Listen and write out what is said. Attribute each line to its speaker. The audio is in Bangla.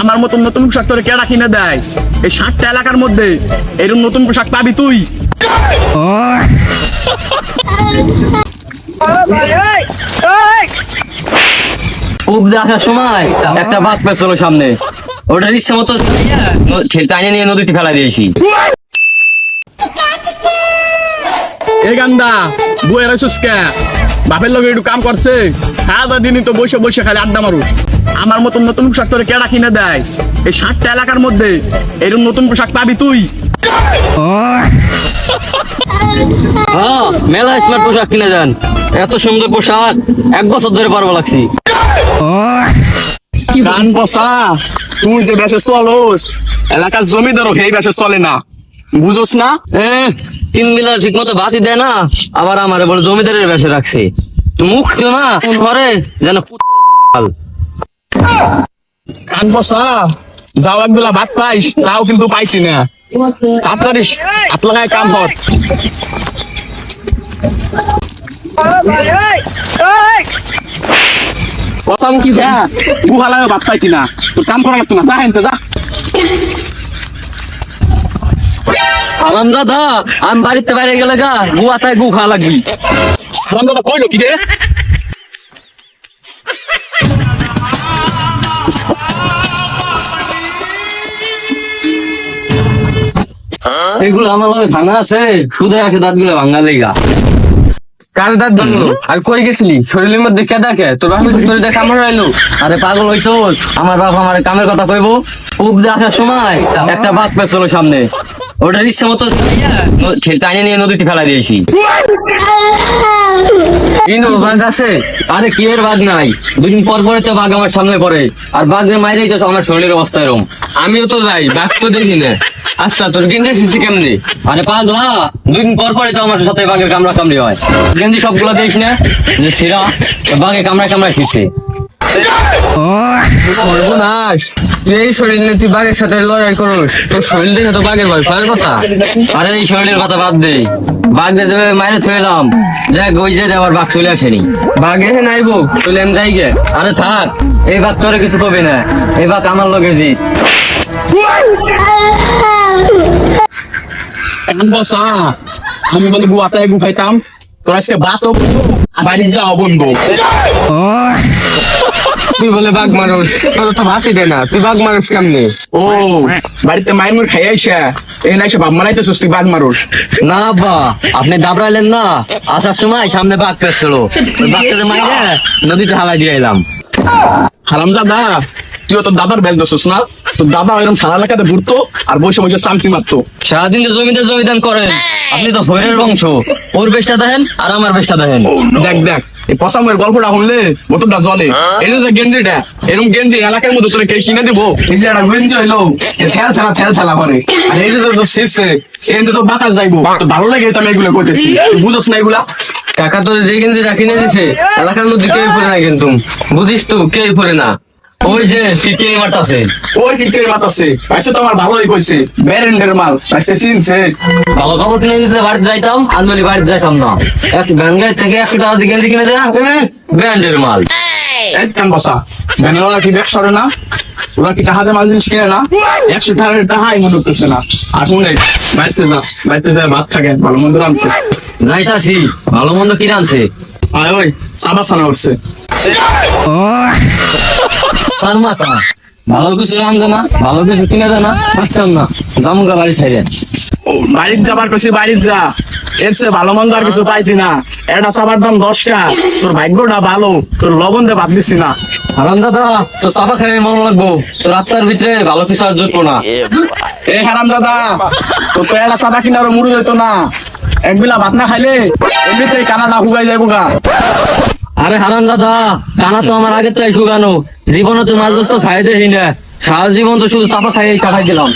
Speaker 1: আমার মতন নতুন পোশাক তোরে কেডা কিনে দেয়? এই ষাটটা এলাকার মধ্যে এরকম নতুন পোশাক পাবি তুই।
Speaker 2: পুব দেখার সময় একটা বাঘ পেছিল সামনে। ওটার ইচ্ছে মতো টাইনে নিয়ে নদীতে ফেলা দিয়েছি।
Speaker 1: এই গান্দা বইয়ের আইসুস কে? বাপের লোক একটু কাম করছে। সারা দিনই তো বসে বসে খালি আড্ডা মারু আমার মতন নতুন পোশাক তোরে কেডা কিনে দেয়? এই ষাটটা এলাকার মধ্যে এরকম নতুন পোশাক পাবি তুই?
Speaker 2: হ্যাঁ মেলা স্মার্ট পোশাক কিনে দেন। এত সুন্দর পোশাক এক বছর ধরে পারব লাগছি।
Speaker 1: কান বসা তুই যে বেশে চলোস এলাকার জমিদারও সেই বেশে চলে না। বুঝোস না?
Speaker 2: তিন বেলা ঠিক মতো বাতি দেয় না, আবার আমার বলে জমিদারের বেশে রাখছে। মুখ তো না, ঘরে, যেন
Speaker 1: কান বসা, যাও একবেলা ভাত পাইস তাও কিন্তু পাইছি না। আপনার আপনার কাম হত। কথা কি ভাত পাইছি না। তোর কাম করা লাগতো না, যা হেনতে, যা।
Speaker 2: দাদা আমি বাড়িতে বাইরে গেলে গা গু আতায় গু খাওয়া লাগবি।
Speaker 1: দাদা কইলো কি রে?
Speaker 2: এগুলো আমার লগে ভাঙা আছে শুধু আছে দাঁতগুলো ভাঙা লেগা
Speaker 3: কার দাঁত ভাঙলো? আর কই গেছিলি? শরীরের মধ্যে কে দেখে? তোর বাপে তোর দেখা আমার রইল
Speaker 2: আরে পাগল হইছ আমার বাপ আমার কামের কথা কইবো। পুব দেখার সময় একটা বাঘ পেছিল সামনে। ওটার ইচ্ছে মতো টাইনে নিয়ে নদীতে ফেলা দিয়েছি।
Speaker 3: ইনো বাঘ
Speaker 2: আরে, কি এর বাঘ নাই? দুদিন পর পরে তো বাঘ আমার সামনে পড়ে। আর বাঘের মাইরেই তো আমার শরীরের অবস্থা এরম।
Speaker 3: আমিও তো যাই, বাঘ তো দেখি না। আচ্ছা তোর গেঞ্জে শিশি কেমনি?
Speaker 2: আরে, পাগলা! দুদিন পর পরে তো আমার সাথে বাঘের কামড়া কামড়ি হয়। গেঞ্জি সবগুলো দিস না? যে সিরা বাঘে কামড়া কামড়া শিখছে
Speaker 3: সর্বনাশ। তুই এই শরীর নিয়ে তুই বাঘের সাথে লড়াই করস তোর শরীর দেখে তো বাঘের ভয় পাওয়ার কথা?
Speaker 2: আরে এই শরীরের কথা বাদ দে। বাঘ দিয়ে যেভাবে থইলাম দেখ ওই যে আবার বাঘ চলে আসেনি।
Speaker 3: বাঘ এসে নাইব চলে আমি যাই গে।
Speaker 2: আরে থাক এই বাঘ তোরে কিছু কবি না এই বাঘ আমার লগে জিত।
Speaker 1: আমি বলে গুয়াতে গু খাইতাম তোর আজকে বন্ধু বাড়ি যাও বন্ধু।
Speaker 3: তুই বলে বাঘ মানুষ তোর তো ভাতই দেয় না তুই বাঘ মানুষ কেমনি?
Speaker 1: ও বাড়িতে মাইমুর মুর খাই আইসা এই না বাপ মারাইতেছিস তুই বাঘ মানুষ
Speaker 2: না বা আপনি দাবড়াইলেন না আসার সময় সামনে বাঘ পেয়েছিল ওই বাঘটাকে মাইরে নদীতে হালাই দিয়ে এলাম।
Speaker 1: হারামজাদা তুই তো দাদার বেল দোষ না? তোর দাদা এরকম সারা এলাকাতে ঘুরতো আর বসে বসে চামচি মারতো।
Speaker 2: সারাদিন তো জমিতে জমিদান করেন। আপনি তো ভৈরের বংশ। ওর বেশটা দেখেন আর আমার বেশটা দেখেন।
Speaker 1: দেখ দেখ এই পসামের গল্পটা শুনলে বোতলটা জলে এই যে গেঞ্জিটা এরকম গেঞ্জি এলাকার মধ্যে তোরে কে কিনে দিব? এই যে একটা গেঞ্জি হইল ঠেল ঠেলা ঠেল ঠেলা করে। আর এই যে তোর শীর্ষে এনতে তো বাতাস যাইবো। তো ভালো লাগে তো আমি এগুলো করতেছি। তুই বুঝছ না এগুলা?
Speaker 3: কাকা তোর যে কিন্তু রাখি নিয়ে দিছে এলাকার মধ্যে কেউ পড়ে না কিন্তু। বুঝিস তো কেউ পড়ে না।
Speaker 2: ওই যে সিটি মারতাছে।
Speaker 1: ওই টিকের মাত আছে পাইছে তো আমার ভালোই কইছে। ব্যারেন্ডের মাল। পাইছে চিনছে।
Speaker 2: ভালো খবর কিনে দিতে বাড়িতে যাইতাম আন্দোলি বাড়িতে যাইতাম না। এক ব্যান গাড়ি থেকে একশো টাকা দিয়ে গেঞ্জি কিনে দেয়া ব্র্যান্ডের মাল।
Speaker 1: এক কান বসা। ব্যানারা কি ব্যাগ সরে না? ওরা কি টাহাতে মাল জিনিস কিনে না? একশো টাকার টাহাই মনে করতেছে না। আর শুনে বাড়িতে যা বাড়িতে যা ভাত থাকে ভালো মন্দ রাঁধছে।
Speaker 2: যাইতাছি ভালো মন্দ কি রানছে
Speaker 1: আয় ওই সাবা সানা উঠছে
Speaker 2: তার মাথা ভালো কিছু রান্ধে না ভালো কিছু কিনে দেয় না থাকতাম না। জামুকা বাড়ি ছাইরে
Speaker 1: বাড়ির যাবার কইছি বাড়ির যা। এর চেয়ে ভালো মন্দ আর কিছু পাইতি না। এটা চাবার দাম দশটা তোর ভাগ্যটা ভালো তোর লবণ দিয়ে ভাত দিছি না।
Speaker 2: হারাম দাদা তো চাপা খেয়ে মন লাগবো। তোর আত্মার ভিতরে ভালো কিছু আর জুটবো না।
Speaker 1: এ হারাম দাদা তোর তো এটা চাবা কিনারও মুড়ি হইতো না। এক বেলা ভাত না খাইলে এমনিতেই কানাডা হুগাই যাইবো গা।
Speaker 2: আরে হারান দাদা, কানা তো আমার আগে তো শুকানো। জীবনে তো মাছ দোস্ত খাই দেয় না সারা জীবন তো শুধু চাপা খাই কাটাই দিলাম।